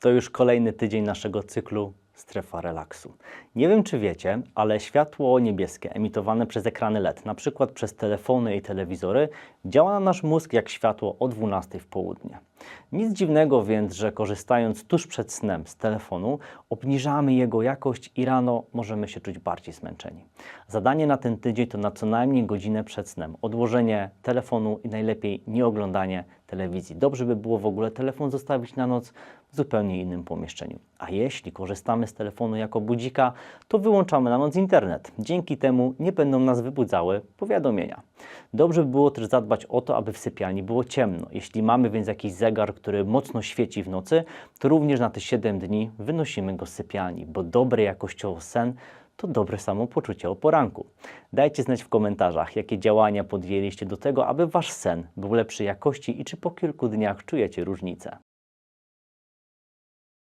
To już kolejny tydzień naszego cyklu Strefa Relaksu. Nie wiem, czy wiecie, ale światło niebieskie emitowane przez ekrany LED, na przykład przez telefony i telewizory, działa na nasz mózg jak światło o 12 w południe. Nic dziwnego więc, że korzystając tuż przed snem z telefonu, obniżamy jego jakość i rano możemy się czuć bardziej zmęczeni. Zadanie na ten tydzień to na co najmniej godzinę przed snem odłożenie telefonu i najlepiej nie oglądanie telewizji. Dobrze by było w ogóle telefon zostawić na noc w zupełnie innym pomieszczeniu. A jeśli korzystamy z telefonu jako budzika, to wyłączamy na noc internet. Dzięki temu nie będą nas wybudzały powiadomienia. Dobrze by było też zadbać o to, aby w sypialni było ciemno. Jeśli mamy więc jakiś zegar, który mocno świeci w nocy, to również na te 7 dni wynosimy go z sypialni, bo dobry jakościowo sen to dobre samopoczucie o poranku. Dajcie znać w komentarzach, jakie działania podjęliście do tego, aby wasz sen był lepszej jakości i czy po kilku dniach czujecie różnicę.